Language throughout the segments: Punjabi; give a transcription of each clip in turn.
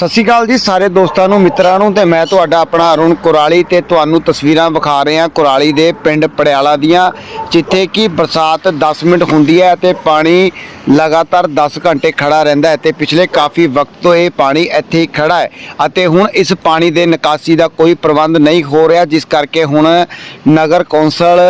ਸਤਿ ਸ਼੍ਰੀ ਅਕਾਲ ਜੀ ਸਾਰੇ ਦੋਸਤਾਂ ਨੂੰ, ਮਿੱਤਰਾਂ ਨੂੰ ਤੇ ਮੈਂ ਤੁਹਾਡਾ ਆਪਣਾ ਅਰੁਣ ਕੁਰਾਲੀ ਤੇ ਤੁਹਾਨੂੰ ਤਸਵੀਰਾਂ ਵਿਖਾ ਰਹੇ ਹਾਂ ਕੁਰਾਲੀ ਦੇ ਪਿੰਡ ਪੜਿਆਲਾ ਦੀਆਂ, ਜਿੱਥੇ ਕਿ ਬਰਸਾਤ 10 ਮਿੰਟ ਹੁੰਦੀ ਹੈ ਤੇ ਪਾਣੀ ਲਗਾਤਾਰ 10 ਘੰਟੇ ਖੜਾ ਰਹਿੰਦਾ ਹੈ ਤੇ ਪਿਛਲੇ ਕਾਫੀ ਵਕਤ ਤੋਂ ਇਹ ਪਾਣੀ ਇੱਥੇ ਹੀ ਖੜਾ ਹੈ ਅਤੇ ਹੁਣ ਇਸ ਪਾਣੀ ਦੇ ਨਿਕਾਸੀ ਦਾ ਕੋਈ ਪ੍ਰਬੰਧ ਨਹੀਂ ਹੋ ਰਿਹਾ, ਜਿਸ ਕਰਕੇ ਹੁਣ ਨਗਰ ਕੌਂਸਲ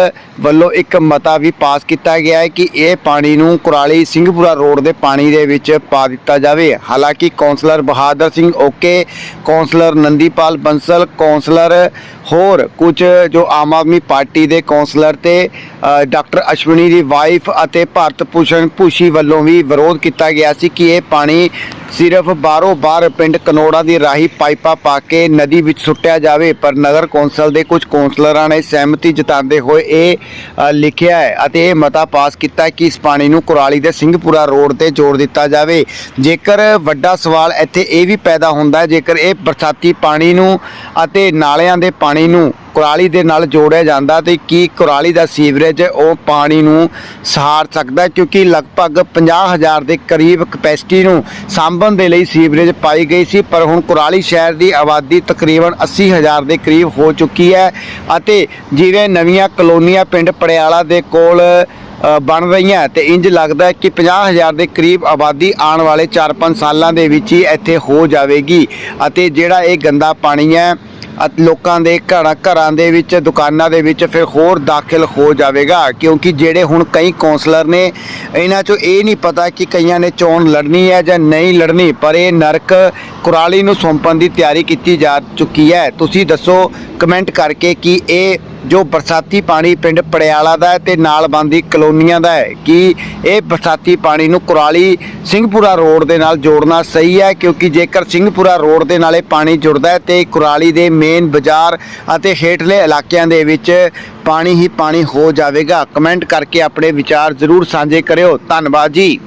ਵੱਲੋਂ ਇੱਕ ਮਤਾ ਵੀ ਪਾਸ ਕੀਤਾ ਗਿਆ ਹੈ ਕਿ ਇਹ ਪਾਣੀ ਨੂੰ ਕੁਰਾਲੀ ਸਿੰਘਪੁਰਾ ਰੋਡ ਦੇ ਪਾਣੀ ਦੇ ਵਿੱਚ ਪਾ ਦਿੱਤਾ ਜਾਵੇ। ਹਾਲਾਂਕਿ councillor Bahadur Singh okay councillor Nandipal Bansal councillor ਹੋਰ ਕੁਝ ਜੋ ਆਮ ਆਦਮੀ ਪਾਰਟੀ ਦੇ ਕੌਂਸਲਰ ਤੇ ਡਾਕਟਰ ਅਸ਼ਵਨੀ ਦੀ ਵਾਈਫ ਅਤੇ ਭਾਰਤ ਭੂਸ਼ਣ ਭੂਸ਼ੀ ਵੱਲੋਂ ਵੀ ਵਿਰੋਧ ਕੀਤਾ ਗਿਆ ਸੀ ਕਿ ਇਹ ਪਾਣੀ ਸਿਰਫ ਬਾਹਰੋਂ ਬਾਹਰ ਪਿੰਡ ਕਨੋੜਾ ਦੀ ਰਾਹੀ ਪਾਈਪਾਂ ਪਾ ਕੇ ਨਦੀ ਵਿੱਚ ਸੁੱਟਿਆ ਜਾਵੇ, ਪਰ ਨਗਰ ਕੌਂਸਲ ਦੇ ਕੁਝ ਕੌਂਸਲਰਾਂ ਨੇ ਸਹਿਮਤੀ ਜਤਾਉਂਦੇ ਹੋਏ ਇਹ ਲਿਖਿਆ ਹੈ ਅਤੇ ਇਹ ਮਤਾ ਪਾਸ ਕੀਤਾ ਕਿ ਇਸ ਪਾਣੀ ਨੂੰ ਕੁਰਾਲੀ ਦੇ ਸਿੰਘਪੁਰਾ ਰੋਡ ਤੇ ਜੋੜ ਦਿੱਤਾ ਜਾਵੇ। ਜੇਕਰ ਵੱਡਾ ਸਵਾਲ ਇੱਥੇ ਇਹ ਵੀ ਪੈਦਾ ਹੁੰਦਾ ਹੈ, ਜੇਕਰ ਇਹ ਬਰਸਾਤੀ ਪਾਣੀ ਨੂੰ ਅਤੇ ਨਾਲਿਆਂ ਦੇ ਪਾਣੀ ਨੂੰ ਕੁਰਾਲੀ ਦੇ ਨਾਲ ਜੋੜਿਆ ਜਾਂਦਾ ਤੇ ਕੀ ਕੁਰਾਲੀ ਦਾ ਸੀਵਰੇਜ ਉਹ ਪਾਣੀ ਨੂੰ ਸਹਾਰ ਸਕਦਾ ਕਿਉਂਕਿ ਲਗਭਗ 50000 ਦੇ ਕਰੀਬ ਕਪੈਸਿਟੀ ਨੂੰ ਸਾਂਭਣ ਦੇ ਲਈ ਸੀਵਰੇਜ ਪਾਈ ਗਈ ਸੀ, ਪਰ ਹੁਣ ਕੁਰਾਲੀ ਸ਼ਹਿਰ ਦੀ ਆਬਾਦੀ ਤਕਰੀਬਨ 80000 ਦੇ ਕਰੀਬ ਹੋ ਚੁੱਕੀ ਹੈ ਅਤੇ ਜਿਵੇਂ ਨਵੀਆਂ ਕਲੋਨੀਆਂ ਪਿੰਡ ਪੜਿਆਲਾ ਦੇ ਕੋਲ ਬਣ ਰਹੀਆਂ ਤੇ ਇੰਜ ਲੱਗਦਾ ਹੈ ਕਿ 50000 ਦੇ ਕਰੀਬ ਆਬਾਦੀ ਆਉਣ ਵਾਲੇ 4-5 ਸਾਲਾਂ ਦੇ ਵਿੱਚ ਹੀ ਇੱਥੇ ਹੋ ਜਾਵੇਗੀ ਅਤੇ ਜਿਹੜਾ ਇਹ ਗੰਦਾ ਪਾਣੀ ਹੈ ਲੋਕਾਂ ਦੇ ਘਰਾਂ ਘਰਾਂ ਦੇ ਵਿੱਚ, ਦੁਕਾਨਾਂ ਦੇ ਵਿੱਚ ਫਿਰ ਹੋਰ ਦਾਖਲ ਹੋ ਜਾਵੇਗਾ। ਕਿਉਂਕਿ ਜਿਹੜੇ ਹੁਣ ਕਈ ਕੌਂਸਲਰ ਨੇ, ਇਹਨਾਂ 'ਚੋਂ ਇਹ ਨਹੀਂ ਪਤਾ ਕਿ ਕਈਆਂ ਨੇ ਚੋਣ ਲੜਨੀ ਹੈ ਜਾਂ ਨਹੀਂ ਲੜਨੀ, ਪਰ ਇਹ ਨਰਕ ਕੁਰਾਲੀ ਨੂੰ ਸੌਂਪਣ ਦੀ ਤਿਆਰੀ ਕੀਤੀ ਜਾ ਚੁੱਕੀ ਹੈ। ਤੁਸੀਂ ਦੱਸੋ ਕਮੈਂਟ ਕਰਕੇ ਕਿ ਇਹ ਜੋ ਬਰਸਾਤੀ ਪਾਣੀ ਪਿੰਡ ਪੜਿਆਲਾ ਦਾ ਹੈ ਤੇ ਨਾਲ ਬੰਦੀ ਕਲੋਨੀਆਂ ਦਾ ਹੈ ਕਿ ਇਹ ਬਰਸਾਤੀ ਪਾਣੀ ਨੂੰ ਕੁਰਾਲੀ ਸਿੰਘਪੁਰਾ ਰੋਡ ਦੇ ਨਾਲ ਜੋੜਨਾ ਸਹੀ ਹੈ ਕਿਉਂਕਿ ਜੇਕਰ ਸਿੰਘਪੁਰਾ ਰੋਡ ਦੇ ਨਾਲ ਇਹ ਪਾਣੀ ਜੁੜਦਾ ਹੈ ਤੇ ਕੁਰਾਲੀ ਦੇ ਮੇਨ ਬਾਜ਼ਾਰ ਅਤੇ ਹੇਠਲੇ ਇਲਾਕਿਆਂ ਦੇ ਵਿੱਚ ਪਾਣੀ ਹੀ ਪਾਣੀ ਹੋ ਜਾਵੇਗਾ। ਕਮੈਂਟ ਕਰਕੇ ਆਪਣੇ ਵਿਚਾਰ ਜ਼ਰੂਰ ਸਾਂਝੇ ਕਰਿਓ। ਧੰਨਵਾਦ ਜੀ।